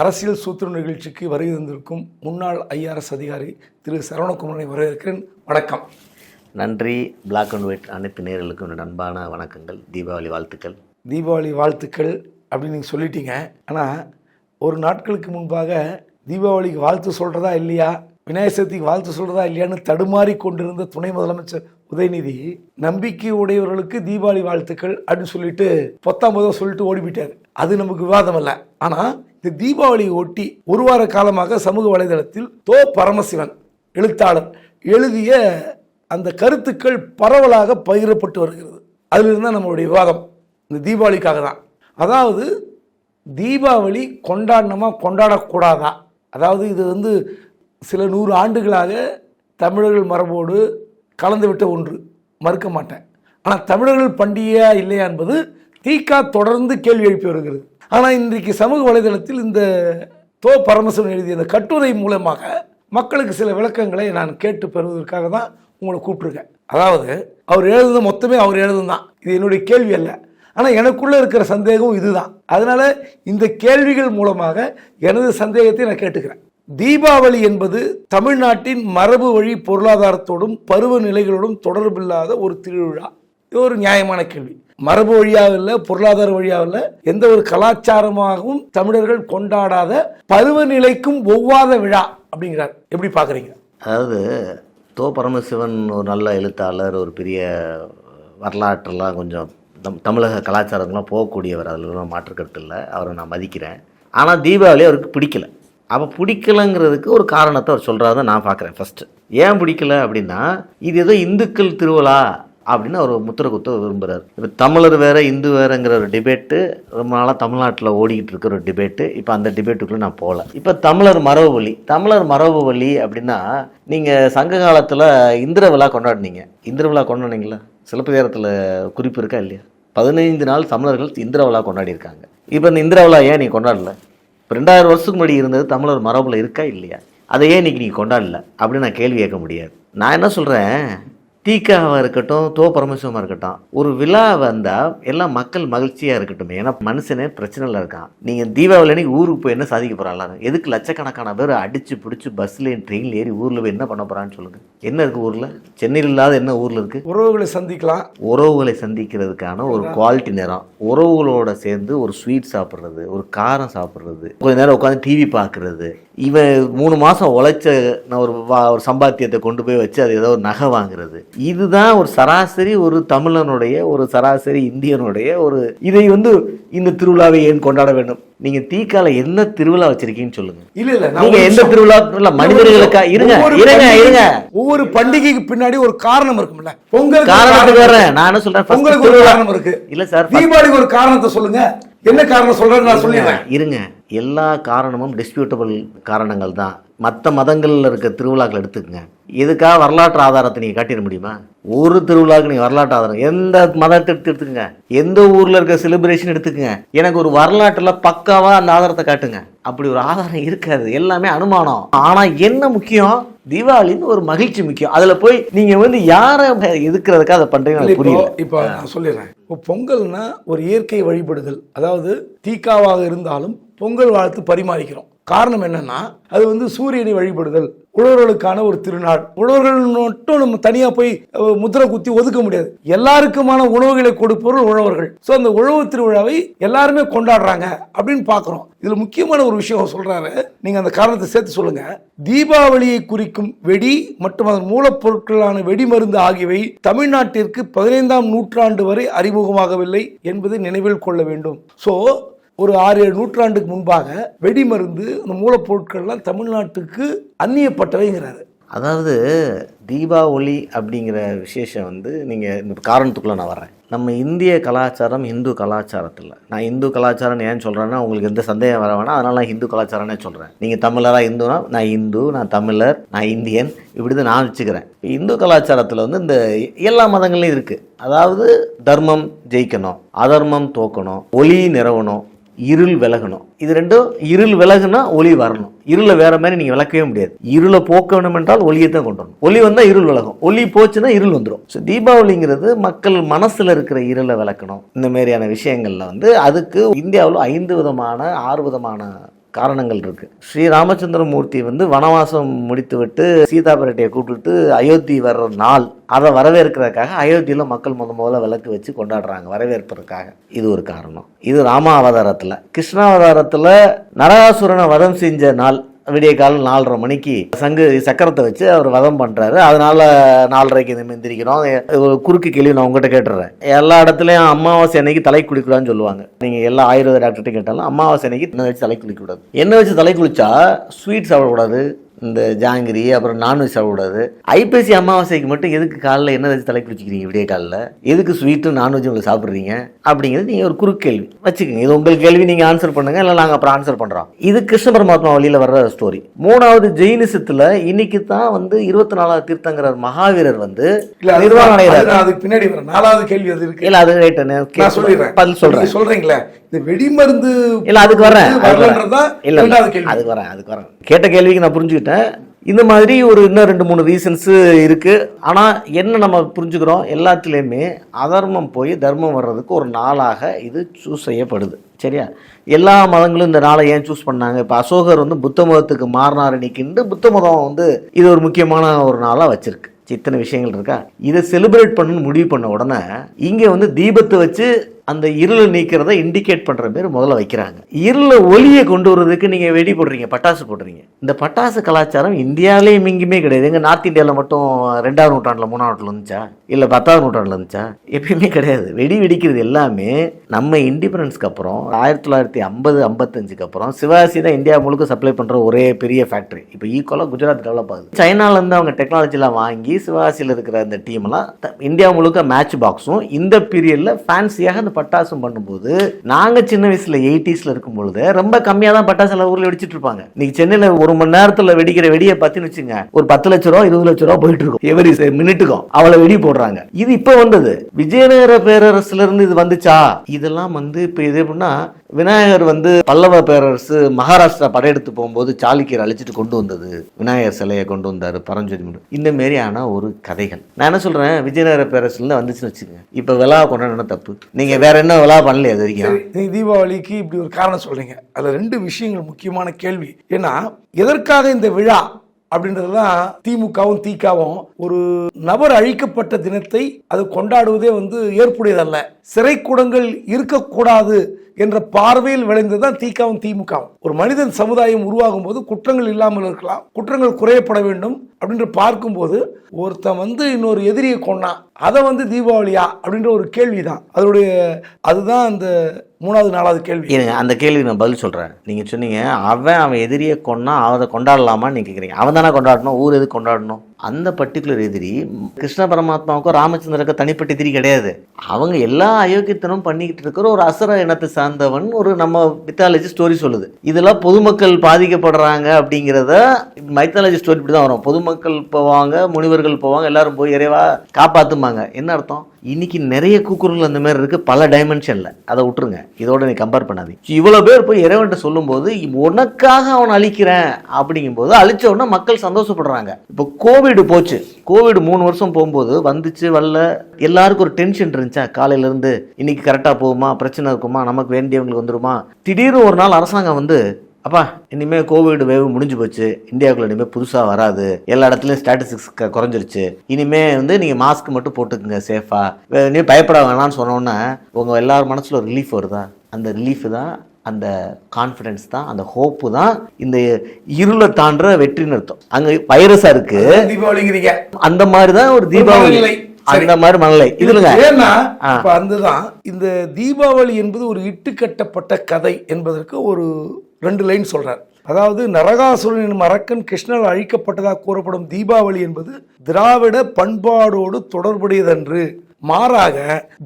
அரசியல் சூத்திர நிகழ்ச்சிக்கு வருகை தந்திருக்கும் முன்னாள் ஐஆர்எஸ் அதிகாரி திரு சரவணகுமாரனை வரவேற்கிறேன். வணக்கம். நன்றி. Black அண்ட் ஒயிட் அனைத்து நேர்களுக்கும் என்னோட அன்பான வணக்கங்கள். தீபாவளி வாழ்த்துக்கள். தீபாவளி வாழ்த்துக்கள் அப்படின்னு நீங்கள் சொல்லிட்டீங்க. ஆனால் ஒரு நாட்களுக்கு முன்பாக தீபாவளிக்கு வாழ்த்து சொல்கிறதா இல்லையா? விநாயகர் சதுர்த்திக்கு வாழ்த்து சொல்கிறதா இல்லையான்னு தடுமாறி கொண்டிருந்த துணை முதலமைச்சர் உதயநிதி நம்பிக்கை உடையவர்களுக்கு தீபாவளி வாழ்த்துக்கள் அப்படின்னு சொல்லிட்டு பொத்தாம்பதோ சொல்லிட்டு ஓடி போயிட்டார். அது நமக்கு விவாதம் அல்ல ஆனால் இந்த தீபாவளியை ஒட்டி ஒரு வார காலமாக சமூக வலைதளத்தில் தோ பரமசிவன் எழுத்தாளர் எழுதிய அந்த கருத்துக்கள் பரவலாக பகிரப்பட்டு வருகிறது. அதிலிருந்து தான் நம்மளுடைய விவாதம். இந்த தீபாவளிக்காக தான். அதாவது தீபாவளி கொண்டாடணுமா கொண்டாடக்கூடாதா? அதாவது இது வந்து சில நூறு ஆண்டுகளாக தமிழர்கள் மரபோடு கலந்துவிட்ட ஒன்று. மறுக்க மாட்டேன். ஆனால் தமிழர்கள் பண்டிகையா இல்லையா என்பது தீகா தொடர்ந்து கேள்வி எழுப்பி வருகிறது. ஆனால் இன்றைக்கு சமூக வலைதளத்தில் இந்த தோ பரமசிவன் எழுதிய இந்த கட்டுரை மூலமாக மக்களுக்கு சில விளக்கங்களை நான் கேட்டு பெறுவதற்காக தான் உங்களை கூப்பிட்டுருக்கேன். அதாவது அவர் எழுதுனது மொத்தமே அவர் எழுதுந்தான் தான் இது என்னுடைய கேள்வி அல்ல. ஆனால் எனக்குள்ளே இருக்கிற சந்தேகம் இதுதான். அதனால் இந்த கேள்விகள் மூலமாக எனது சந்தேகத்தை நான் கேட்டுக்கிறேன். தீபாவளி என்பது தமிழ்நாட்டின் மரபு வழி பொருளாதாரத்தோடும் பருவநிலைகளோடும் தொடர்பில்லாத ஒரு திருவிழா. இது ஒரு நியாயமான கேள்வி. மரபு வழியாக இல்லை பொருளாதார வழியாக இல்லை எந்த ஒரு கலாச்சாரமாகவும் தமிழர்கள் கொண்டாடாத பருவநிலைக்கும் ஒவ்வாத விழா அப்படிங்கிறார். எப்படி பார்க்குறீங்க? அதாவது தோ பரமசிவன் ஒரு நல்ல எழுத்தாளர் ஒரு பெரிய வரலாற்றெல்லாம் கொஞ்சம் தம் தமிழக கலாச்சாரத்துலாம் போகக்கூடியவர் அதில் மாற்று இல்லை. அவரை நான் மதிக்கிறேன். ஆனால் தீபாவளி அவருக்கு பிடிக்கல. அப்போ பிடிக்கலங்கிறதுக்கு ஒரு காரணத்தை அவர் சொல்கிறாரு நான் பார்க்குறேன் ஃபஸ்ட்டு ஏன் பிடிக்கல அப்படின்னா இது ஏதோ இந்துக்கள் திருவிழா அப்படின்னு அவர் முத்திர குத்த விரும்புகிறார் இப்போ தமிழர் வேற இந்து வேறுங்கிற ஒரு டிபேட்டு ரொம்ப நாளாக தமிழ்நாட்டில் ஓடிக்கிட்டு இருக்கிற ஒரு டிபேட்டு இப்போ அந்த டிபேட்டுக்குள்ளே நான் போகல. இப்போ தமிழர் மரபு வழி தமிழர் மரபு வழி அப்படின்னா நீங்கள் சங்க காலத்தில் இந்திர விழா கொண்டாடினீங்க. இந்திர விழா கொண்டாடினீங்களா சிலப்பதிகாரத்தில் குறிப்பு இருக்கா இல்லையா? பதினைந்து நாள் தமிழர்கள் இந்திர விழா கொண்டாடியிருக்காங்க. இப்போ இந்த இந்திர விழா ஏன் நீ கொண்டாடல? இப்போ ரெண்டாயிரம் வருஷத்துக்கு முன்னாடி இருந்தது தமிழர் மரபில் இருக்கா இல்லையா? அதை ஏன் இன்னைக்கு நீங்கள் கொண்டாடல? அப்படின்னு நான் கேள்வி கேட்க முடியாது. நான் என்ன சொல்கிறேன் தீக்காவாக இருக்கட்டும் தோ பரமசிவமாக இருக்கட்டும் ஒரு விழா வந்தால் எல்லாம் மக்கள் மகிழ்ச்சியாக இருக்கட்டும். ஏன்னா மனுஷனே பிரச்சனையில் இருக்கான். நீங்கள் தீபாவளி அன்னைக்கு ஊருக்கு போய் என்ன சாதிக்க போகிறாங்க எதுக்கு லட்சக்கணக்கான பேர் அடித்து பிடிச்சி பஸ்லேயும் ட்ரெயினில் ஏறி ஊரில் போய் என்ன பண்ண போகிறான்னு சொல்லுங்கள் என்ன இருக்குது ஊரில்? சென்னையில் இல்லாத என்ன ஊரில் இருக்குது உறவுகளை சந்திக்கலாம். உறவுகளை சந்திக்கிறதுக்கான ஒரு குவாலிட்டி நேரம். உறவுகளோட சேர்ந்து ஒரு ஸ்வீட் சாப்பிட்றது ஒரு காரம் சாப்பிட்றது கொஞ்ச நேரம் உட்காந்து டிவி பார்க்குறது இவன் மூணு மாதம் உழைச்ச நான் ஒரு வா- ஒரு சம்பாத்தியத்தை கொண்டு போய் வச்சு அது ஏதோ ஒரு நகை வாங்குறது. இதுதான் ஒரு சராசரி ஒரு தமிழனுடைய ஒரு சராசரி இந்தியனுடைய ஒரு இதை வந்து இந்த திருவிழாவை ஏன் கொண்டாட வேண்டும்? நீங்க தீக்கால என்ன திருவிழா வச்சிருக்கீங்கன்னு சொல்லுங்க. இல்ல இல்ல நீங்க எந்த. திருவிழா இல்ல மனிதர்களுக்கா? இருங்க இருங்க இருங்க. ஒவ்வொரு பண்டிகைக்கு பின்னாடி ஒரு காரணம் இருக்கும்ல. பொங்கல் காரணத்துக்கு வர்றேன் நான் என்ன சொல்றேன்? பொங்கலுக்கு ஒரு காரணம் இருக்கு. இல்ல சார் தீபாவளிக்கு ஒரு காரணத்தை சொல்லுங்க. என்ன காரணம் சொல்றேன்னு நான் சொல்லிடுறேன். இருங்க. எல்லா காரணமும் டிஸ்பியூட்டபிள் காரணங்கள் தான் மற்ற மதங்களில் இருக்க திருவிழாக்கள் எடுத்துக்கங்க. இதுக்காக வரலாற்று ஆதாரத்தை நீங்கள் காட்டிட முடியுமா? ஒரு திருவிழாவுக்கு நீங்கள் வரலாற்று ஆதாரம். எந்த மதத்தை எடுத்து எடுத்துக்கங்க? எந்த ஊரில் இருக்க செலிப்ரேஷன் எடுத்துக்கங்க? எனக்கு ஒரு வரலாற்றில் பக்காவாக அந்த ஆதாரத்தை காட்டுங்க. அப்படி ஒரு ஆதாரம் இருக்காது. எல்லாமே அனுமானம். ஆனால் என்ன முக்கியம்? தீபாவளின்னு ஒரு மகிழ்ச்சி முக்கியம். அதில் போய் நீங்கள் வந்து யாரை எதுக்குறதுக்காக அதை பண்ணுறீங்க இல்ல, எனக்கு இப்போ புரியல இப்போ நான் சொல்லிடுறேன். இப்போ பொங்கல்னா ஒரு இயற்கை வழிபடுதல். அதாவது தீக்காவாக இருந்தாலும் பொங்கல் வாழ்த்து பரிமாறிக்கிறோம். காரணம் என்னன்னா அது வந்து சூரியனை வழிபடுதல் உழவர்களுக்கான ஒரு திருநாள். உழவர்கள் மட்டும் நம்ம தனியா போய் அஹ், முத்திரை குத்தி ஒதுக்க முடியாது. எல்லாருக்குமான உணவுகளை கொடுப்பவர்கள் உழவர்கள். ஸோ அந்த உழவு திருவிழாவை எல்லாருமே கொண்டாடுறாங்க அப்படின்னு பார்க்குறோம். இதுல முக்கியமான ஒரு விஷயம் சொல்றாரு. நீங்க அந்த காரணத்தை சேர்த்து சொல்லுங்க. தீபாவளியை குறிக்கும் வெடி மற்றும் அதன் மூலப்பொருட்களான வெடிமருந்து ஆகியவை தமிழ்நாட்டிற்கு பதினைந்தாம் நூற்றாண்டு வரை அறிமுகமாகவில்லை என்பதை நினைவில் கொள்ள வேண்டும். ஸோ ஒரு ஆறு ஏழு நூற்றாண்டுக்கு முன்பாக வெடிமருந்து அந்த மூலப்பொருட்கள்லாம் தமிழ்நாட்டுக்கு அந்நியப்பட்டவைங்கிறாரு. அதாவது தீபாவளி அப்படிங்கிற விசேஷம் வந்து நீங்கள் இந்த காரணத்துக்குள்ளே நான் வரேன் நம்ம இந்திய கலாச்சாரம் இந்து கலாச்சாரத்தில். நான் இந்து கலாச்சாரம்னு ஏன் சொல்கிறேன்னா உங்களுக்கு எந்த சந்தேகம் வர வேணாம். அதனால் நான் இந்து கலாச்சாரம்னே சொல்கிறேன் நீங்கள் தமிழராக இந்துனா நான் இந்து நான் தமிழர் நான் இந்தியன் இப்படி தான் நான் வச்சுக்கிறேன். இந்து கலாச்சாரத்தில் வந்து இந்த எல்லா மதங்கள்லையும் இருக்குது அதாவது தர்மம் ஜெயிக்கணும் அதர்மம் தோக்கணும் ஒளி நிறவணும் இருள் விலகணும். இது ரெண்டும் இருள் விலகுனா ஒளி வரணும். இருளை வேற மாதிரி நீங்க விளக்கவே முடியாது. இருளை போக்க வேண்டும் என்றால் ஒளியை தான் கொண்டு வரணும். ஒளி வந்தா இருள் விலகும். ஒளி போச்சுன்னா இருள் வந்துடும் ஸோ தீபாவளிங்கிறது மக்கள் மனசுல இருக்கிற இருளை விளக்கணும். இந்த மாதிரியான விஷயங்கள்ல வந்து அதுக்கு இந்தியாவில் ஐந்து விதமான ஆறு விதமான காரணங்கள் இருக்குது ஸ்ரீ ராமச்சந்திரமூர்த்தி வந்து வனவாசம் முடித்துவிட்டு சீதா கூப்பிட்டு கூப்பிட்டுட்டு அயோத்தி வர்ற நாள் அதை வரவேற்கிறதுக்காக அயோத்தியில் மக்கள் முத முதல்ல விளக்கு வச்சு கொண்டாடுறாங்க வரவேற்பதற்காக. இது ஒரு காரணம். இது ராம அவதாரத்தில் கிருஷ்ணாவதாரத்தில் நரகாசுரனை வதம் செஞ்ச நாள் விடிய காலம் நாலரை மணிக்கு சங்கு சக்கரத்தை வச்சு அவர் வதம் பண்ணுறாரு அதனால நாலரைக்கு இந்த எந்திரிக்கிறோம். ஒரு குறுக்கு கேள்வி நான் உங்ககிட்ட கேட்டுறேன். எல்லா இடத்துலையும் அமாவாசை அன்னைக்கு தலை குளிக்கூடாதுன்னு சொல்லுவாங்க. நீங்கள் எல்லா ஆயுர்வேத டாக்டர்கிட்ட கேட்டாலும் அமாவாசை அன்னைக்கு என்ன வச்சு தலை குளிக்கூடாது என்ன வச்சு தலை குளிச்சா ஸ்வீட் சாப்பிடக்கூடாது. இந்த ஜாங்கிரி அப்புறம் நான்வெஜ் சாப்பிடக்கூடாது. ஐப்பசி அமாவாசைக்கு மட்டும் எதுக்கு காலைல என்ன வச்சு தலை குளிச்சிக்கிறீங்க விடிய காலில்? எதுக்கு ஸ்வீட்டு நான்வெஜ் உங்களுக்கு சாப்பிட்றீங்க? அப்படிங்கிறது நீங்கள் ஒரு குறுக்கு கேள்வி. வச்சுக்கோங்க. இது உங்கள் கேள்வி நீங்கள் ஆன்சர் பண்ணுங்க. இல்லை நாங்கள் அப்புறம் ஆன்சர் பண்ணுறோம் இது கிருஷ்ண பரமாத்மா வழியில் வர்ற ஸ்டோரி மூணாவது ஜெயினிசத்தில் இன்னைக்கு தான் வந்து இருபத்தி நாலாவது தீர்த்தங்கரர் மகாவீரர் வந்து நிர்வாகம் அதுக்கு பின்னாடி நாலாவது கேள்வி அது இருக்கு. இல்லை அது ரைட்டு சொல்லிடுறேன். பதில் சொல்கிறேன் நீங்க சொல்றீங்களே? இந்த வெடிமருந்து இல்ல அதுக்கு வரேன் இல்ல அதுக்கு வரேன் அதுக்கு வரேன் கேட்ட கேள்விக்கு நான் புரிஞ்சுக்கிட்டேன். இந்த மாதிரி ஒரு இன்னும் ரெண்டு மூணு ரீசன்ஸு இருக்குது ஆனால் என்ன நம்ம புரிஞ்சுக்கிறோம்? எல்லாத்துலேயுமே அதர்மம் போய் தர்மம் வர்றதுக்கு ஒரு நாளாக இது சூஸ் செய்யப்படுது. சரியா? எல்லா மதங்களும் இந்த நாளை ஏன் சூஸ் பண்ணாங்க? இப்போ அசோகர் வந்து புத்த மதத்துக்கு மாறினார் இன்னைக்குண்டு புத்த மதம் வந்து இது ஒரு முக்கியமான ஒரு நாளாக வச்சுருக்கு. இத்தனை விஷயங்கள் இருக்கா? இதை செலிப்ரேட் பண்ணணும்னு முடிவு பண்ண உடனே இங்கே வந்து தீபத்தை வச்சு அந்த இருளை நீக்கிறத இண்டிகேட் பண்ணுற பேர் முதல்ல வைக்கிறாங்க. இருளை ஒளியை கொண்டு வர்றதுக்கு நீங்கள் வெடி போடுறீங்க பட்டாசு போடுறீங்க. இந்த பட்டாசு கலாச்சாரம் இந்தியாவிலே எங்கேயுமே கிடையாது. எங்கள் நார்த் இந்தியாவில் மட்டும் ரெண்டாவது நூற்றாண்டில் மூணாவது இருந்துச்சா இல்லை பத்தாவது நூற்றாண்டில் இருந்துச்சா எப்பயுமே கிடையாது. வெடி வெடிக்கிறது எல்லாமே நம்ம இண்டிபெண்டன்ஸ்க்கு அப்புறம் ஆயிரத்தி தொள்ளாயிரத்தி ஐம்பது ஐம்பத்தஞ்சுக்கு அப்புறம் சிவாசி தான் இந்தியா முழுக்க சப்ளை பண்ணுற ஒரே பெரிய ஃபேக்ட்ரி இப்போ ஈக்குவலாக குஜராத் டெவலப் ஆகுது. சைனாலேருந்து அவங்க டெக்னாலஜிலாம் வாங்கி சிவாசியில் இருக்கிற அந்த டீம்லாம் த- இந்தியா முழுக்க மேட்ச் பாக்ஸும் இந்த பீரியடில் ஃபேன்சியாக அந்த பட்டாசும் பண்ணும்போது நாங்கள் சின்ன வயசில் எயிட்டிஸில் இருக்கும் பொழுது ரொம்ப கம்மியாக தான் பட்டாசு எல்லாம் ஊரில் வெடிச்சிட்டு இருப்பாங்க. இன்னைக்கு சென்னையில் ஒரு மணி நேரத்தில் வெடிக்கிற வெடியை பற்றின்னு வச்சுங்க ஒரு பத்து லட்ச ரூபா இருபது லட்ச ரூபா போயிட்டு இருக்கும். எவரி மினிட்டுக்கும் அவ்வளோ வெடி போடுறாங்க. இது இப்போ வந்தது. விஜயநகர பேரரசுல இருந்து இது வந்துச்சா? இதெல்லாம் வந்து இப்போ இது எப்படின்னா விநாயகர் வந்து பல்லவ பேரரசு மகாராஷ்டிரா படையெடுத்து போகும்போது சாளுக்கியர் அழிச்சிட்டு கொண்டு வந்தது. விநாயகர் சிலையை கொண்டு வந்தார் பரஞ்சோதி மட்டும் இந்த மாரியான ஒரு கதைகள். நான் என்ன சொல்கிறேன் விஜயநகர பேரரசுல வந்துச்சுன்னு வச்சுக்கோங்க. இப்போ விழா கொண்டாடணும் தப்பு. நீங்கள் வேற என்ன விழா பண்ணலையா அது வரைக்கும்? தீபாவளிக்கு இப்படி ஒரு காரணம் சொல்கிறீங்க அதில் ரெண்டு விஷயங்கள் முக்கியமான கேள்வி. ஏன்னா எதற்காக இந்த விழா அப்படின்றதுதான் திமுகவும் திகாவும் ஒரு நபர் அழிக்கப்பட்ட தினத்தை அது கொண்டாடுவதே வந்து ஏற்புடையதல்ல. சிறைக்கூடங்கள் இருக்கக்கூடாது என்ற பார்வையில் விளைந்ததுதான் தீக்காவும் திமுகவும். ஒரு மனிதன் சமுதாயம் உருவாகும் போது குற்றங்கள் இல்லாமல் இருக்கலாம் குற்றங்கள் குறையப்பட வேண்டும் அப்படின்ற பார்க்கும்போது ஒருத்தன் வந்து இன்னொரு எதிரியை கொன்னான் அதை வந்து தீபாவளியா அப்படின்ற ஒரு கேள்விதான். அதனுடைய அதுதான் அந்த மூணாவது நாலாவது கேள்வி. இருங்க அந்த கேள்வி நான் பதில் சொல்கிறேன் நீங்கள் சொன்னீங்க அவன் அவன் எதிரியை கொன்னா அவனை கொண்டாடலாமான்னு நீங்கள் கேட்குறீங்க அவன் தானே கொண்டாடணும் ஊர் எதுக்கு கொண்டாடணும்? அந்த பர்டிகுலர் எதிரி கிருஷ்ண பரமாத்மாவுக்கும் ராமச்சந்திரக்கு தனிப்பட்ட எதிரி கிடையாது. அவங்க எல்லா அயோக்கியத்தனமும் பண்ணிக்கிட்டு இருக்கிற ஒரு அசர இனத்தை சார்ந்தவன் ஒரு நம்ம மித்தாலஜி ஸ்டோரி சொல்லுது. இதெல்லாம் பொதுமக்கள் பாதிக்கப்படுறாங்க அப்படிங்கிறத மைத்தாலஜி ஸ்டோரி இப்படி தான் வரும். பொதுமக்கள் போவாங்க முனிவர்கள் போவாங்க எல்லாரும் போய் இறைவா காப்பாத்துமாங்க என்ன அர்த்தம்? இன்னைக்கு நிறைய கூக்குரல் அந்த மாதிரி இருக்குது பல டைமென்ஷனில் அதை விட்டுருங்க. இதோட நீ கம்பேர் பண்ணாதீங்க. இவ்வளோ பேர் போய் இறைவன்ட்ட சொல்லும்போது உனக்காக அவன் அழிக்கிறேன். அப்படிங்கும்போது அழிச்ச உடனே மக்கள் சந்தோஷப்படுறாங்க. இப்போ கோவிடு போச்சு. கோவிட் மூணு வருஷம் போகும்போது வந்துச்சு வரல. எல்லாருக்கும் ஒரு டென்ஷன் இருந்துச்சா? காலையிலேருந்து இன்னைக்கு கரெக்டாக போகுமா? பிரச்சனை இருக்குமா? நமக்கு வேண்டியவங்களுக்கு வந்துருமா? திடீர்னு ஒரு நாள் அரசாங்கம் வந்து அப்பா இனிமேல் கோவிட் வேவ் முடிஞ்சு போச்சு. இந்தியாவுக்குள்ள இனிமேல் புதுசாக வராது. எல்லா இடத்துலையும் ஸ்டாட்டிஸ்டிக்ஸ் குறைஞ்சிருச்சு. இனிமே வந்து நீங்கள் மாஸ்க் மட்டும் போட்டுக்குங்க சேஃபாக இனிமேல் பயப்பட வேணாம்னு சொன்னோன்னே உங்கள் எல்லார் மனசில் ஒரு ரிலீஃப் வருதா? அந்த ரிலீஃப் தான் அந்த கான்ஃபிடென்ஸ் தான் அந்த ஹோப்பு தான் இந்த இருளை தாண்டுற வெற்றின்னு அர்த்தம். அங்கே வைரஸாக இருக்கு. தீபாவளிங்கிறீங்க. அந்த மாதிரி தான் ஒரு தீபாவளி. அந்த மாதிரி மனநிலை. இதுலங்க. ஏன்னா அதுதான் இந்த தீபாவளி என்பது ஒரு இட்டுக்கட்டப்பட்ட கதை என்பதற்கு ஒரு ரெண்டு லைன் சொல்கிறார் அதாவது நரகாசுரனின் மரக்கன் கிருஷ்ணர் அழிக்கப்பட்டதாக கூறப்படும் தீபாவளி என்பது திராவிட பண்பாடோடு தொடர்புடையதன்று. மாறாக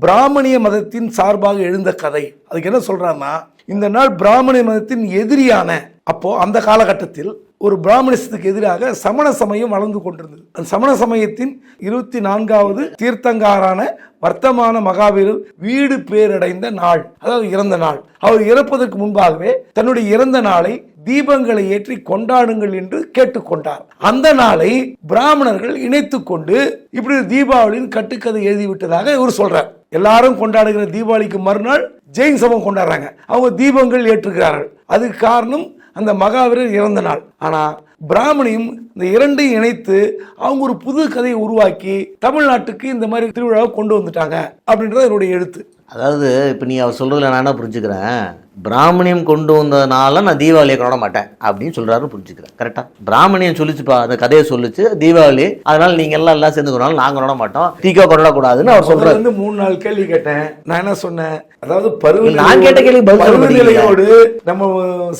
பிராமணிய மதத்தின் சார்பாக எழுந்த கதை. அதுக்கு என்ன சொல்கிறான்னா இந்த நாள் பிராமணிய மதத்தின் எதிரியான அப்போ அந்த காலகட்டத்தில் ஒரு பிராமணிசத்துக்கு எதிராக சமண சமயம் வளர்ந்து கொண்டிருந்தது. அந்த சமண சமயத்தின் இருபத்தி நான்காவது தீர்த்தங்காரான வர்த்தமான மகாவீரர் வீடு பேரடைந்த நாள் அதாவது இறந்த நாள். அவர் இறப்பதற்கு முன்பாகவே தன்னுடைய இறந்த நாளை தீபங்களை ஏற்றி கொண்டாடுங்கள் என்று கேட்டுக்கொண்டார். அந்த நாளை பிராமணர்கள் இணைத்து கொண்டு இப்படி தீபாவளியின் கட்டுக்கதை எழுதிவிட்டதாக இவர் சொல்றார். எல்லாரும் கொண்டாடுகிற தீபாவளிக்கு மறுநாள் ஜெயின் சமம் கொண்டாடுறாங்க. அவங்க தீபங்கள் ஏற்றுகிறார்கள். அதுக்கு காரணம் அந்த மகாவீரர் இறந்த நாள். ஆனால் பிராமணியும் இந்த இரண்டையும் இணைத்து அவங்க ஒரு புது கதையை உருவாக்கி தமிழ்நாட்டுக்கு இந்த மாதிரி திருவிழாவை கொண்டு வந்துட்டாங்க அப்படின்றது என்னுடைய எழுத்து. அதாவது இப்போ நீ அவர் சொல்கிறதுல நான் என்ன புரிஞ்சுக்கிறேன்? பிராமணியம் கொண்டு வந்ததுனால நான் தீபாவளியை கொண்டாட மாட்டேன் அப்படின்னு சொல்கிறாருன்னு புரிஞ்சுக்கிறேன். கரெக்டாக பிராமணியம் சொல்லிச்சுப்பா அந்த கதையை சொல்லிச்சு. தீபாவளி அதனால நீங்கள் எல்லாம் எல்லாம் சேர்ந்து கொண்டாலும் நாங்கள் கொண்டாட மாட்டோம். தீக்கா கொண்டாடக்கூடாதுன்னு அவர் சொல்கிறாரு இருந்து மூணு நாள் கேள்வி கேட்டேன். நான் என்ன சொன்னேன்? அதாவது பருவ நான் கேட்ட சொல்ல பருவநிலையோடு நம்ம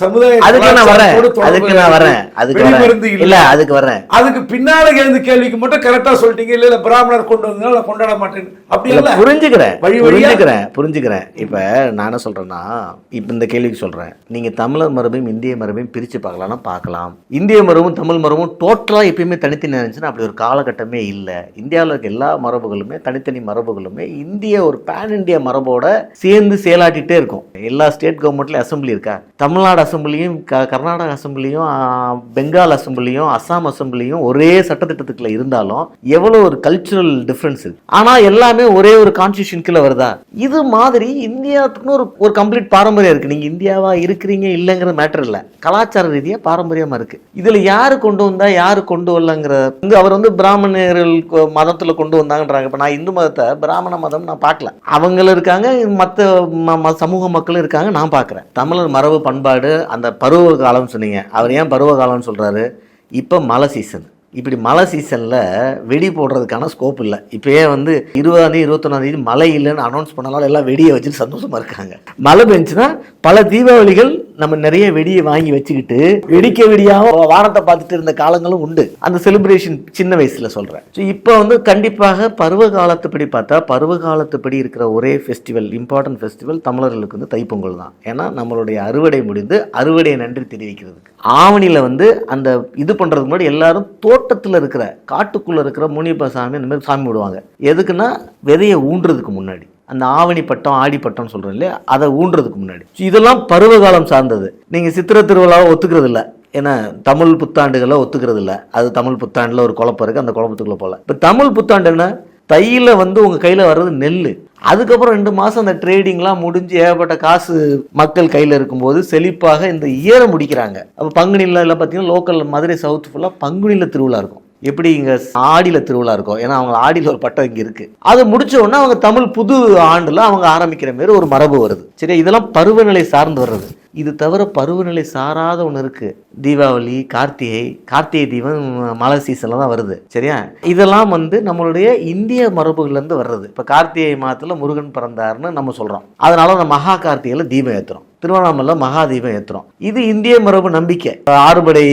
சமுதாய அதுக்கு நான் வரேன் அதுக்கு நான் வரேன் அதுக்கு இல்ல. அதுக்கு வரேன் அதுக்கு பின்னால எழுந்த கேள்விக்கு மட்டும் கரெக்டா சொல்லிட்டீங்க. இல்ல இல்ல பிராமணர் கொண்டு வந்தனால நான் கொண்டாட மாட்டேன். அப்படி புரிஞ்சுக்கிறேன். வழி புரிஞ்சுக்கிறேன். புரிஞ்சுக்கிறேன். இப்ப நான் என்ன சொல்றேன்னா இப்ப இந்த கேள்விக்கு சொல்கிறேன் நீங்கள் தமிழர் மரபையும் இந்திய மரபையும் பிரித்து பார்க்கலாம்னா பார்க்கலாம். இந்திய மரபும் தமிழ் மரபும் டோட்டலாக எப்பயுமே தனித்தனி இருந்துச்சுன்னா அப்படி ஒரு காலகட்டமே இல்லை. இந்தியாவில் இருக்க எல்லா மரபுகளுமே தனித்தனி மரபுகளுமே இந்திய ஒரு பேன் இந்தியா மரபோட சேர்ந்து செயலாட்டிகிட்டே இருக்கும். எல்லா ஸ்டேட் கவர்மெண்ட்லையும் அசம்பிளி இருக்கா? தமிழ்நாடு அசம்பிளியும் க கர்நாடக அசம்பிளியும் பெங்கால் அசம்பிளியும் அஸ்ஸாம் அசம்பிளியும் ஒரே சட்டத்திட்டத்துக்குள்ள இருந்தாலும் எவ்வளோ ஒரு கல்ச்சுரல் டிஃப்ரென்ஸ் இருக்கு. ஆனால் எல்லாமே ஒரே ஒரு கான்ஸ்டியூஷன் கீழே வருதா? இது மாதிரி இந்தியாவுக்குன்னு ஒரு ஒரு கம்ப்ளீட் பாரம்பரியம் இருக்குது நீங்கள் இந்தியாவாக இருக்கிறீங்க இல்லைங்கிற மேட்டர் இல்லை. கலாச்சார ரீதியாக பாரம்பரியமாக இருக்குது இதில் யார் கொண்டு வந்தால் யார் கொண்டு வரலங்கிற இங்கே அவர் வந்து பிராமணர்கள் மதத்தில் கொண்டு வந்தாங்கன்றாங்க. இப்போ நான் இந்து மதத்தை பிராமண மதம் நான் பார்க்கல. அவங்களும் இருக்காங்க மற்ற ம- ம- சமூக மக்களும் இருக்காங்க நான் பார்க்குறேன். தமிழர் மரபு பண்பாடு அந்த பருவ காலம்னு சொன்னீங்க. அவர் ஏன் பருவ காலம்னு சொல்கிறாரு இப்போ மழை சீசன் இப்படி மழை சீசனில் வெடி போடுறதுக்கான ஸ்கோப் இல்லை. இப்போயே வந்து இருபதாந்தேதி இருபத்தொன்னாந்தேதி மழை இல்லைன்னு அனௌன்ஸ் பண்ணனால எல்லாம் வெடியை வச்சுட்டு சந்தோஷமாக இருக்காங்க. மழை பெஞ்சுன்னா பல தீபாவளிகள் நம்ம நிறைய வெடியை வாங்கி வச்சுக்கிட்டு வெடிக்க வெடியாக வானத்தை பார்த்துட்டு இருந்த காலங்களும் உண்டு. அந்த செலிப்ரேஷன் சின்ன வயசுல சொல்றேன். ஸோ இப்போ வந்து கண்டிப்பாக பருவ காலத்துப்படி பார்த்தா பருவ காலத்துப்படி இருக்கிற ஒரே ஃபெஸ்டிவல் இம்பார்ட்டன்ட் ஃபெஸ்டிவல் தமிழர்களுக்கு வந்து தைப்பொங்கல் தான். ஏன்னா நம்மளுடைய அறுவடை முடிந்து அறுவடையை நன்றி தெரிவிக்கிறதுக்கு. ஆவணியில் வந்து அந்த இது பண்ணுறதுக்கு முன்னாடி எல்லாரும் தோட்டத்தில் இருக்கிற காட்டுக்குள்ளே இருக்கிற முனியப்ப சாமி அந்த மாதிரி சாமி விடுவாங்க. எதுக்குன்னா விதையை ஊன்றதுக்கு முன்னாடி. அந்த ஆவணி பட்டம் ஆடி பட்டம்னு சொல்கிறோம் இல்லையா? அதை ஊன்றதுக்கு முன்னாடி. இதெல்லாம் பருவகாலம் சார்ந்தது. நீங்கள் சித்திரை திருவிழாவை ஒத்துக்கிறது இல்லை ஏன்னா தமிழ் புத்தாண்டுகளை ஒத்துக்கிறது இல்லை அது தமிழ் புத்தாண்டில் ஒரு குழப்பம் இருக்குது அந்த குழப்பத்துக்குள்ளே போகல. இப்போ தமிழ் புத்தாண்டுன்னா தையில் வந்து உங்கள் கையில் வர்றது நெல் அதுக்கப்புறம் ரெண்டு மாதம் அந்த ட்ரேடிங்லாம் முடிஞ்சு ஏகப்பட்ட காசு மக்கள் கையில் இருக்கும்போது செழிப்பாக இந்த இயரை முடிக்கிறாங்க. அப்போ பங்குனியில் எல்லாம் பார்த்தீங்கன்னா லோக்கல் மதுரை சவுத் ஃபுல்லாக பங்குனியில் திருவிழா இருக்கும். எப்படி இங்கே ஆடியில் திருவிழா இருக்கும் ஏன்னா அவங்க ஆடியில் ஒரு பட்டம் இங்கே இருக்குது அது முடிச்ச உடனே அவங்க தமிழ் புது ஆண்டில் அவங்க ஆரம்பிக்கிற மாரி ஒரு மரபு வருது. சரி இதெல்லாம் பருவநிலை சார்ந்து வர்றது. இது தவிர பருவநிலை சாராத ஒன்று இருக்குது தீபாவளி கார்த்திகை கார்த்திகை தீபம் மழை சீசனில் தான் வருது. சரியா? இதெல்லாம் வந்து நம்மளுடைய இந்திய மரபுகள்லேருந்து வர்றது. இப்போ கார்த்திகை மாதத்தில் முருகன் பிறந்தாருன்னு நம்ம சொல்கிறோம் அதனால நம்ம மகா கார்த்திகையில் தீபம் ஏற்றுறோம் திருவண்ணாமலை மகா தீபம் ஏற்றுறோம் இது இந்திய மரபு நம்பிக்கை. ஆறுபடை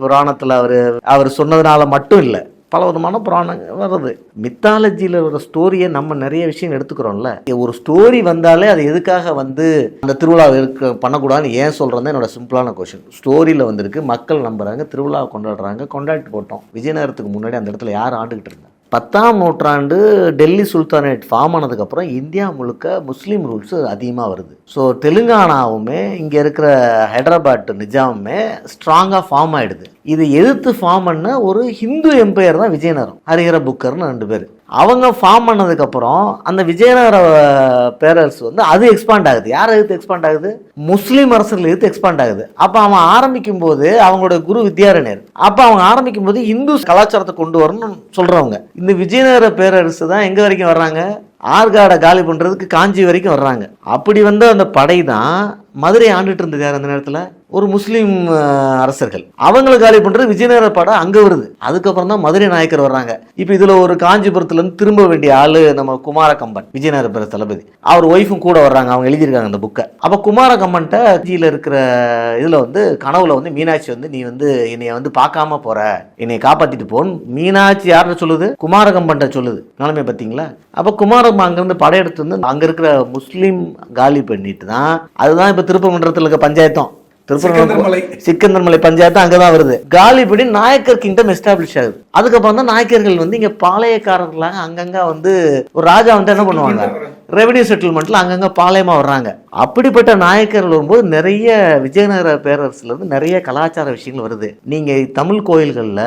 புராணத்தில் அவர் அவர் சொன்னதுனால மட்டும் இல்லை. பல விதமான புராணங்கள் வருது. மித்தாலஜியில் வர ஸ்டோரியை நம்ம நிறைய விஷயம் எடுத்துக்கிறோம்ல. ஒரு ஸ்டோரி வந்தாலே அது எதுக்காக வந்து அந்த திருவிழா இருக்க பண்ணக்கூடாதுன்னு ஏன் சொல்கிறேன் என்னோட சிம்பிளான கொஷின் ஸ்டோரியில் வந்திருக்கு. மக்கள் நம்புகிறாங்க திருவிழா கொண்டாடுறாங்க கொண்டாடிட்டு போட்டோம். விஜயநகரத்துக்கு முன்னாடி அந்த இடத்துல யார் ஆண்டுகிட்டு இருந்தாங்க? பத்தாம் நூற்றாண்டு டெல்லி சுல்தானேட் ஃபார்ம் ஆனதுக்கப்புறம் இந்தியா முழுக்க முஸ்லீம் ரூல்ஸ் அதிகமாக வருது. ஸோ தெலுங்கானாவுமே இங்கே இருக்கிற ஹைதராபாத் நிஜாமுமே ஸ்ட்ராங்காக ஃபார்ம் ஆகிடுது இது எதிர்த்து ஃபார்ம் பண்ண ஒரு ஹிந்து எம்பையர் தான் விஜயநகரம். ஹரிஹர புக்கர்னு ரெண்டு பேர். அவங்க ஃபார்ம் பண்ணதுக்கப்புறம் அந்த விஜயநகர பேரரசு வந்து அது எக்ஸ்பாண்ட் ஆகுது. யார் எதிர்த்து எக்ஸ்பாண்ட் ஆகுது? முஸ்லீம் அரசர்கள் எதிர்த்து எக்ஸ்பாண்ட் ஆகுது. அப்போ அவன் ஆரம்பிக்கும் போது அவங்களோட குரு வித்யாரண்யர். அப்போ அவங்க ஆரம்பிக்கும் போது இந்து கலாச்சாரத்தை கொண்டு வரணும்னு சொல்கிறவங்க இந்த விஜயநகர பேரரசு தான் எங்கே வரைக்கும் வர்றாங்க? ஆற்காடை காலி பண்ணுறதுக்கு காஞ்சி வரைக்கும் வர்றாங்க. அப்படி வந்த அந்த படை தான் மதுரை ஆண்டுட்டு இருந்தது யார் அந்த நேரத்தில்? ஒரு முஸ்லீம் அரசர்கள். அவங்களை காலி பண்ணுறது விஜயநகர படம் அங்கே வருது. அதுக்கப்புறம் தான் மதுரை நாயக்கர் வர்றாங்க. இப்போ இதில் ஒரு காஞ்சிபுரத்துலேருந்து திரும்ப வேண்டிய ஆள் நம்ம குமார கம்பன் விஜயநகர தளபதி. அவர் ஒய்ஃபும் கூட வர்றாங்க. அவங்க எழுதியிருக்காங்க அந்த புக்கை அப்போ குமார கம்பன்ட்ட இருக்கிற இதில் வந்து கனவுல வந்து மீனாட்சி வந்து நீ வந்து என்னைய வந்து பார்க்காம போற. என்னை காப்பாற்றிட்டு போன்னு மீனாட்சி யார்கிட்ட சொல்லுது? குமாரகம்பன்ட்ட சொல்லுது. நிலைமை பார்த்தீங்களா? அப்போ குமாரம் அங்கேருந்து படையெடுத்து வந்து அங்கே இருக்கிற முஸ்லீம் காலி பண்ணிட்டு தான் அதுதான் இப்போ திருப்பமன்றத்தில் இருக்க பஞ்சாயத்தும். திருப்பரங்குன்றம் சிக்கந்தர்மலை. பஞ்சாயத்து அங்கதான் வருது. காலிபடி நாயக்கர் கிங்டம் எஸ்டாப்ளிஷ் ஆகுது. அதுக்கப்புறம் தான் நாயக்கர்கள் வந்து இங்க பாளையக்காரர்களாக அங்கங்க வந்து ஒரு ராஜா வந்து என்ன பண்ணுவாங்க? ரெவென்யூ செட்டில்மெண்ட்ல அங்கங்க பாளையமா வர்றாங்க. அப்படிப்பட்ட நாயக்கர்கள் வரும்போது நிறைய விஜயநகர பேரரசுல இருந்து நிறைய கலாச்சார விஷயங்கள் வருது. நீங்க தமிழ் கோயில்கள்ல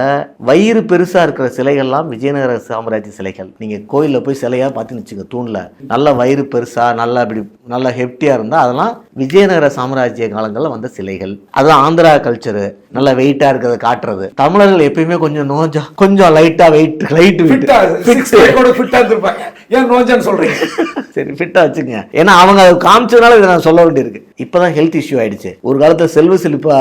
வயிறு பெருசா இருக்கிற சிலைகள்லாம் விஜயநகர சாம்ராஜ்ய சிலைகள். நீங்க கோயில்ல போய் சிலையா பார்த்து வச்சுங்க தூண்ல. நல்ல வயிறு பெருசா நல்லா இப்படி நல்லா ஹெப்டியா இருந்தா அதெல்லாம் விஜயநகர சாம்ராஜ்ய காலங்கள்ல வந்த சிலைகள். அது ஆந்திரா கல்ச்சரு நல்ல வெயிட்டா இருக்கிறத காட்டுறது. தமிழர்கள் எப்பயுமே கொஞ்சம் நோஞ்சா கொஞ்சம் லைட்டா வெயிட் லைட் வெயிட் ஏன் நோஞ்சான்னு சொல்றீங்க? சரி ஃபிட்டா வச்சுங்க ஏன்னா அவங்க அதை காமிச்சதுனால இதை நான் சொல்ல வேண்டியிருக்கு. இப்பதான் ஹெல்த் இஷ்யூ ஆயிடுச்சு. ஒரு காலத்தில் செல்வ செழிப்பா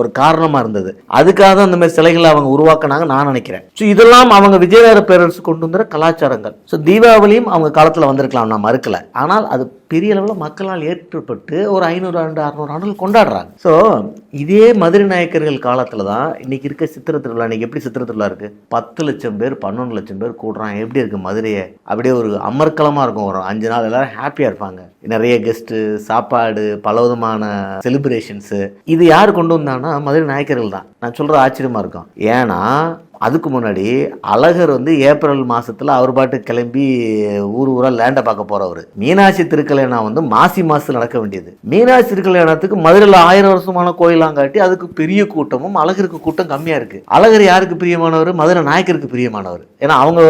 ஒரு காரணமா இருந்தது. அதுக்காக தான் அந்த மாதிரி சிலைகளை அவங்க உருவாக்குனாங்க நான் நினைக்கிறேன். ஸோ இதெல்லாம் அவங்க விஜயநகர பேரரசு கொண்டு வந்த கலாச்சாரங்கள். ஸோ தீபாவளியும் அவங்க காலத்தில் வந்திருக்கலாம் நான் மறுக்கல. ஆனால் அது பெரிய அளவில் மக்களால் ஏற்றுப்பட்டு ஒரு ஐநூறு ஆண்டு அறுநூறு ஆண்டுகள் கொண்டாடுறாங்க. ஸோ இதே மதுரை நாயக்கர்கள் காலத்தில் தான் இன்னைக்கு இருக்க சித்திர திருவிழா இன்னைக்கு எப்படி சித்திர திருவிழா இருக்கு? பத்து லட்சம் பேர் பன்னெண்டு லட்சம் பேர் கூடுறாங்க. எப்படி இருக்கு மதுரையை? அப்படியே ஒரு அமர்க்கலமாக இருக்கும். ஒரு அஞ்சு நாள் எல்லாரும் ஹாப்பியாக இருப்பாங்க. நிறைய கெஸ்ட்டு சாப்பாடு பலவிதமான செலிப்ரேஷன்ஸு இது யார் கொண்டு வந்தாங்கன்னா மதுரை நாயக்கர்கள் தான். நான் சொல்கிறது ஆச்சரியமாக இருக்கும். ஏன்னா அதுக்கு முன்னாடி அழகர் வந்து ஏப்ரல் மாசத்துல அவர் பாட்டு கிளம்பி ஊர் ஊரா லேண்டை பார்க்க போறவர். மீனாட்சி திருக்கல்யாணம் வந்து மாசி மாசத்துல நடக்க வேண்டியது. மீனாட்சி திருக்கல்யாணத்துக்கு மதுரையில் ஆயிரம் வருஷமான கோயிலாங்காட்டி அதுக்கு பெரிய கூட்டமும் அழகருக்கு கூட்டம் கம்மியா இருக்கு. அழகர் யாருக்கு பிரியமானவர்? மதுரை நாயக்கருக்கு பிரியமானவர். ஏன்னா அவங்க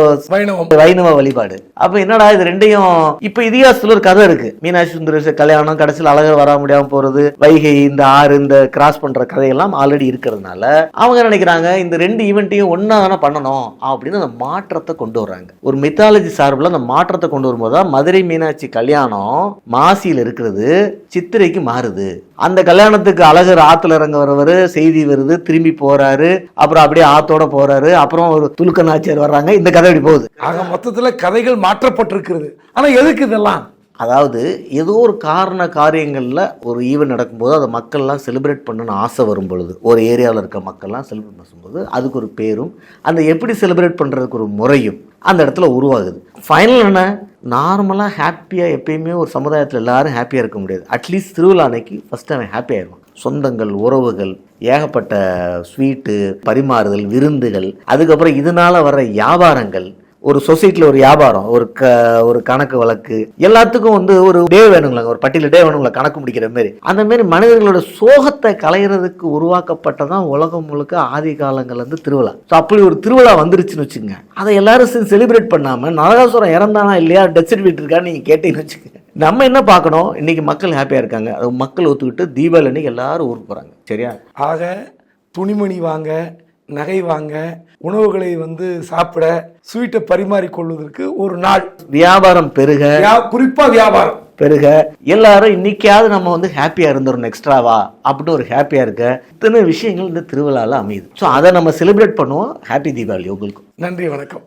வைணவ வழிபாடு. அப்ப என்னடா இது ரெண்டையும் இப்ப இதிகாசத்துல ஒரு கதை இருக்கு. மீனாட்சி சுந்தரேச கல்யாணம் கடைசியில் அழகர் வர முடியாம போறது வைகை இந்த ஆறு இந்த கிராஸ் பண்ற கதையெல்லாம் ஆல்ரெடி இருக்கிறதுனால அவங்க நினைக்கிறாங்க இந்த ரெண்டு ஈவெண்ட்டையும் ஒன்றா தானே பண்ணணும்? அப்படின்னு அந்த மாற்றத்தை கொண்டு வர்றாங்க. ஒரு மித்தாலஜி சார்பில் அந்த மாற்றத்தை கொண்டு வரும்போது தான் மதுரை மீனாட்சி கல்யாணம் மாசியில் இருக்கிறது சித்திரைக்கு மாறுது. அந்த கல்யாணத்துக்கு அழகர் ஆற்றுல இறங்க வரவர் செய்தி வருது திரும்பி போறாரு அப்புறம் அப்படியே ஆத்தோட போறாரு அப்புறம் ஒரு துலுக்க நாச்சியார் வர்றாங்க இந்த கதை இப்படி போகுது. ஆக மொத்தத்தில் கதைகள் மாற்றப்பட்டிருக்கிறது. ஆனால் எதுக்கு இதெல்லாம்? அதாவது ஏதோ ஒரு காரண காரியங்களில் ஒரு ஈவெண்ட் நடக்கும்போது அதை மக்கள்லாம் செலிப்ரேட் பண்ணணும்னு ஆசை வரும் பொழுது ஒரு ஏரியாவில் இருக்க மக்கள்லாம் செலிப்ரேட் பண்ணும்போது அதுக்கு ஒரு பேரும் அந்த எப்படி செலிப்ரேட் பண்ணுறதுக்கு ஒரு முறையும் அந்த இடத்துல உருவாகுது. ஃபைனல் என்ன? நார்மலாக ஹாப்பியாக எப்பயுமே ஒரு சமுதாயத்தில் எல்லாரும் ஹாப்பியாக இருக்க முடியாது. அட்லீஸ்ட் திருவிழா அன்னைக்கு ஃபஸ்ட்டு அவன் ஹாப்பி ஆயிடுவான். சொந்தங்கள் உறவுகள் ஏகப்பட்ட ஸ்வீட்டு பரிமாறுதல் விருந்துகள் அதுக்கப்புறம் இதனால் வர வியாபாரங்கள் ஒரு சொசைட்டியில் ஒரு வியாபாரம் ஒரு க ஒரு கணக்கு வழக்கு எல்லாத்துக்கும் வந்து ஒரு டே வேணுங்களா ஒரு பட்டியல் டே வேணுங்களா கணக்கு முடிக்கிற மாதிரி அந்த மாதிரி மனிதர்களோட சோகத்தை கலையிறதுக்கு உருவாக்கப்பட்டதான் உலகம் முழுக்க ஆதி காலங்கள்லேருந்து திருவிழா. ஸோ அப்படி ஒரு திருவிழா வந்துருச்சுன்னு வச்சுங்க அதை எல்லாரும் செலிப்ரேட் பண்ணாமல் நரகாசுரம் இறந்தானா இல்லையா டெத் சர்டிஃபிகேட் இருக்கான்னு நீங்கள் கேட்டீங்கன்னு வச்சுக்கோங்க. நம்ம என்ன பார்க்கணும்? இன்னைக்கு மக்கள் ஹாப்பியாக இருக்காங்க. அது மக்கள் ஒத்துக்கிட்டு தீபாவளி அன்னைக்கு எல்லாரும் ஊருக்கு போகிறாங்க சரியா? ஆக துணிமணி வாங்க நகை வாங்க உணவுகளை வந்து சாப்பிட ஸ்வீட்டை பரிமாறிக்கொள்வதற்கு ஒரு நாள். வியாபாரம் பெருக. குறிப்பா வியாபாரம். பெருக. எல்லாரும் இன்னைக்காவது நம்ம வந்து ஹாப்பியா இருந்துடணும் எக்ஸ்ட்ராவா அப்படின்னு ஒரு ஹாப்பியா இருக்க இத்தனை விஷயங்கள் இந்த திருவிழால அமையுது. ஸோ அதை நம்ம செலிப்ரேட் பண்ணுவோம். ஹாப்பி தீபாவளி உங்களுக்கு. நன்றி வணக்கம்.